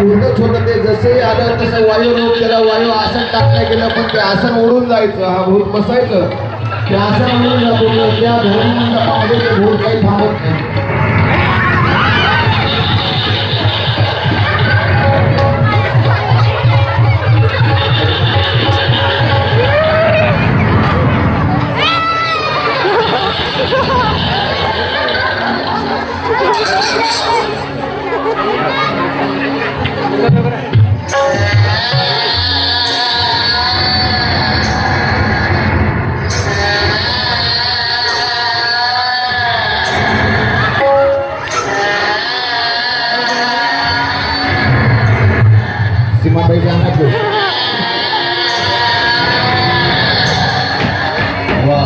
भूतच होतं ते. जसे आलं तसं वायू रोग त्याला वायू आसन टाकलं गेलं पण ते आसन उडून जायचं. हा भूत बसायचं. ते आसन उडून जातो. त्या त्या धर्ममंडपामध्ये ते भूत काही थांबत नाही. सीमाबाई जाणार तू वा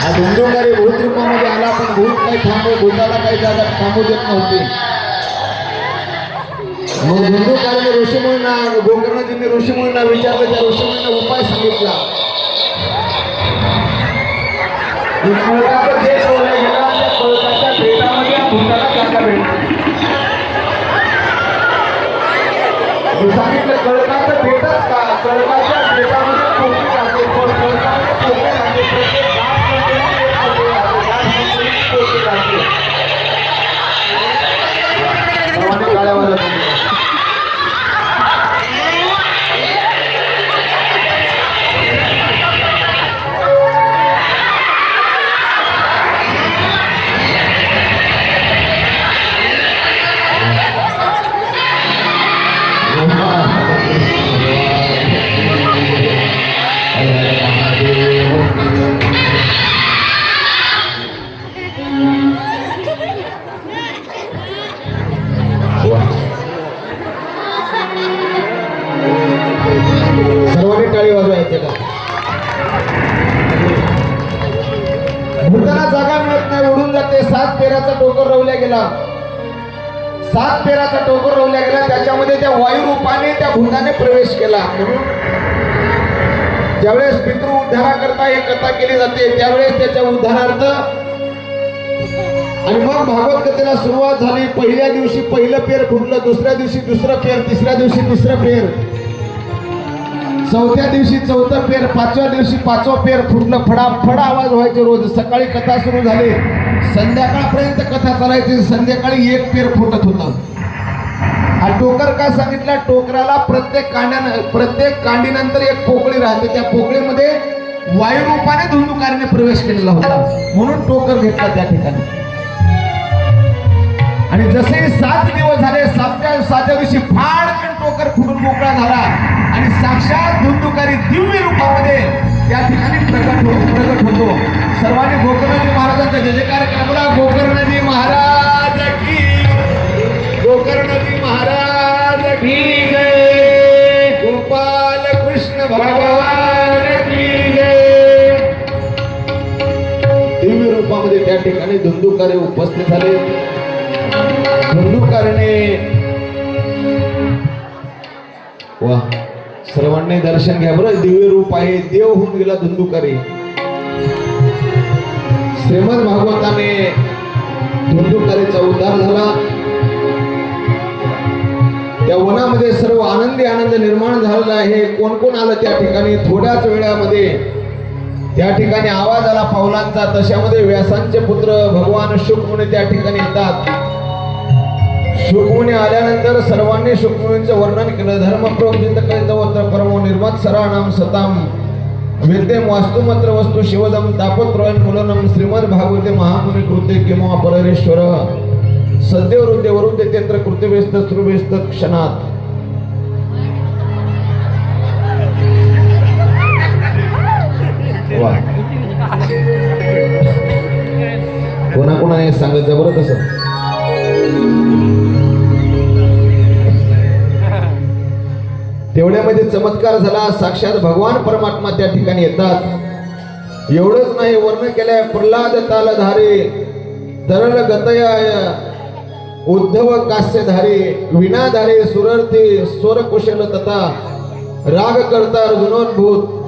हा धुंदुकारी भूत रूपामध्ये आला पण भूत काही थांबू भूताला काही जागा थांबू देत नव्हती मग धुंदुकारीने ऋषीमुळींना गोकर्णजींनी ऋषीमुळींना विचारलं त्या ऋषीमुळींना उपाय सांगितला कोळकाचं जे सोडलं गेलं त्या कोळकाच्या भेटामध्ये भूताला जागा मी सांगितलं कळकाचं भेटच का? कळकाच्या नाही सात पेराचा टोकर रवल्या गेला. सात पेराचा टोकर रवल्या गेला. त्याच्यामध्ये त्या वायू रूपाने त्या भूताने प्रवेश केला. ज्यावेळेस पितृ उद्धाराकरता ही कथा केली जाते त्यावेळेस त्याच्या उद्धारार्थ आणि मग भागवत कथेला सुरुवात झाली. पहिल्या दिवशी पहिलं पेर फुटलं दुसऱ्या दिवशी दुसरं फेर तिसऱ्या दिवशी तिसरं फेर. चौथ्या दिवशी चौथं पेर पाचव्या दिवशी पाचवं पेर फुटलं. फडाफड आवाज व्हायचे रोज. सकाळी कथा सुरू झाली. संध्याकाळपर्यंत कथा चालायची. संध्याकाळी एक पेर फुटत होता. हा टोकर का सांगितला टोकराला प्रत्येक कांड्यानं प्रत्येक कांडीनंतर एक पोकळी राहते. त्या पोकळीमध्ये वायुरूपाने धुंदुकारीने प्रवेश केलेला होता. म्हणून टोकर घेतला त्या ठिकाणी. आणि जसे सात दिवस झाले सातव्या सातव्या दिवशी फाडकन टोकर फुटून मोकळा झाला. आणि साक्षात धुंदुकारी दिव्य रूपामध्ये त्या ठिकाणी प्रकट हो प्रकट होतो. सर्वांनी गोकर्णजी महाराजांचा जय जयकार कामला गोकर्णजी महाराज की गोकर्णजी महाराज की जय. गोपाल कृष्ण भगवान की जय. दिव्य रूपामध्ये त्या ठिकाणी धुंदुकारे उपस्थित झाले. धुंदुकारीने सर्वांनी दर्शन घ्या. बरं दिव्य रूप आहे. देव होऊन गेला धुंदुकारी. श्रीमद भागवताने धुंदुकारीचा उद्धार झाला. त्या वनामध्ये सर्व आनंदी आनंद निर्माण झालेला आहे. कोण कोण आलं त्या ठिकाणी? थोड्याच वेळामध्ये त्या ठिकाणी आवाज आला पावलांचा. तशामध्ये व्यासांचे पुत्र भगवान शुक म्हणून त्या ठिकाणी येतात. सुखमुनी आल्यानंतर सर्वांनी शुकमुनींचं वर्णन केलं. धर्मप्रवचित परमो निर्मत सराणाम सताम विद्यम वास्तुमत्र वस्तू शिवदम तापत्रयन मुलनम श्रीमद भागवते महामुनी कृते किंवा परेश्वर सद्य वृद्ध वरुद्ध तेंद्र कृत्यवेस्त स्त्रुवेस्त क्षणात. कोणा कोणाकोणाने सांगत बरं तसं तेवढ्यामध्ये चमत्कार झाला साक्षात भगवान परमात्मा त्या ठिकाणी येतात. एवढंच नाही वर्ण केलंय प्रल्हाद तालधारे तरल गतय उद्धव कास्यधारे विनाधारे सुरर्थी स्वर कुशल तथा राग करता अर्जुनोद्भूत